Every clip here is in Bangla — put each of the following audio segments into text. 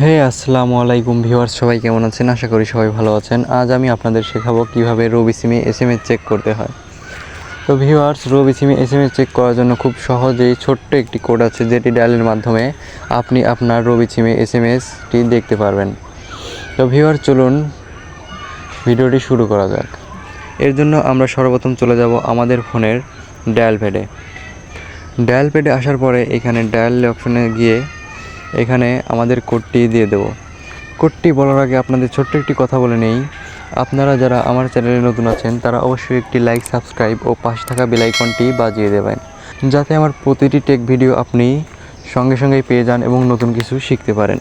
হে, আসসালামু আলাইকুম ভিউয়ার্স, সবাই কেমন আছেন? আশা করি সবাই ভালো আছেন। আজ আমি আপনাদের শেখাবো কীভাবে রবি সিমে এস এম চেক করতে হয়। তো ভিউয়ার্স, রবি সিমে এস এম চেক করার জন্য খুব সহজেই ছোট্ট একটি কোড আছে, যেটি ডায়ালের মাধ্যমে আপনি আপনার রবি সিমে এস এম এসটি দেখতে পারবেন। তো ভিউয়ার চলুন ভিডিওটি শুরু করা যাক। এর জন্য আমরা সর্বপ্রথম চলে যাব আমাদের ফোনের ডায়াল প্যাডে। ডায়াল প্যাডে আসার পরে এখানে ডায়াল অপশনে গিয়ে এখানে আমাদের কোডটি দিয়ে দেব। কোডটি বলার আগে আপনাদের ছোট্ট একটি কথা বলে নেই। আপনারা যারা আমার চ্যানেলে নতুন আছেন, তারা অবশ্যই একটি লাইক সাবস্ক্রাইব ও পাশে থাকা বেল আইকনটি বাজিয়ে দেবেন। যাতে আমার প্রতিটি টেক ভিডিও আপনি সঙ্গে সঙ্গেই পেয়ে যান এবং নতুন কিছু শিখতে পারেন।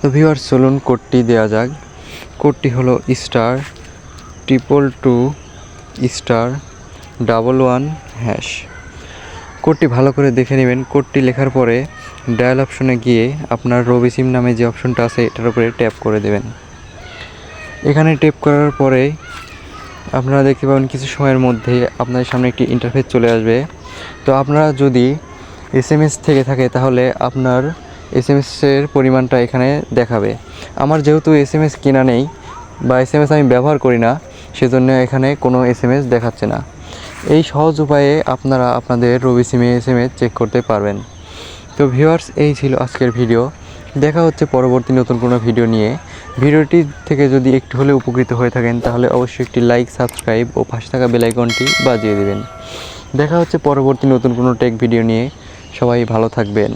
তো ভিউয়ার্স চলুন কোডটি দেওয়া যাক। কোডটি হলো star triple two star double one hash কোডটি ভালো করে দেখে নেবেন। কোডটি লেখার পরে ডায়াল অপশনে গিয়ে আপনার রবি সিম নামে যে অপশনটা আছে, এটার উপরে ট্যাপ করে দেবেন। এখানে ট্যাপ করার পরে আপনারা দেখতে পাবেন কিছু সময়ের মধ্যে আপনাদের সামনে একটি ইন্টারফেস চলে আসবে। তো আপনারা যদি এস এম এস থেকে থাকে, তাহলে আপনার এস এম এসের পরিমাণটা এখানে দেখাবে। আমার যেহেতু এস এম এস কেনা নেই বা এস এম এস আমি ব্যবহার করি না, সেজন্য এখানে কোনো এস এম এস দেখাচ্ছে না। এই সহজ উপায়ে আপনারা আপনাদের রবি সিমে এস এম এস চেক করতে পারবেন। তো ভিউয়ার্স, এই ছিল আজকের ভিডিও। দেখা হচ্ছে পরবর্তী নতুন কোনো ভিডিও নিয়ে। ভিডিওটি থেকে যদি একটু হলে উপকৃত হয়ে থাকেন, তাহলে অবশ্যই একটি লাইক, সাবস্ক্রাইব ও পাশে থাকা বেলাইকনটি বাজিয়ে দেবেন। দেখা হচ্ছে পরবর্তী নতুন কোনো টেক ভিডিও নিয়ে। সবাই ভালো থাকবেন।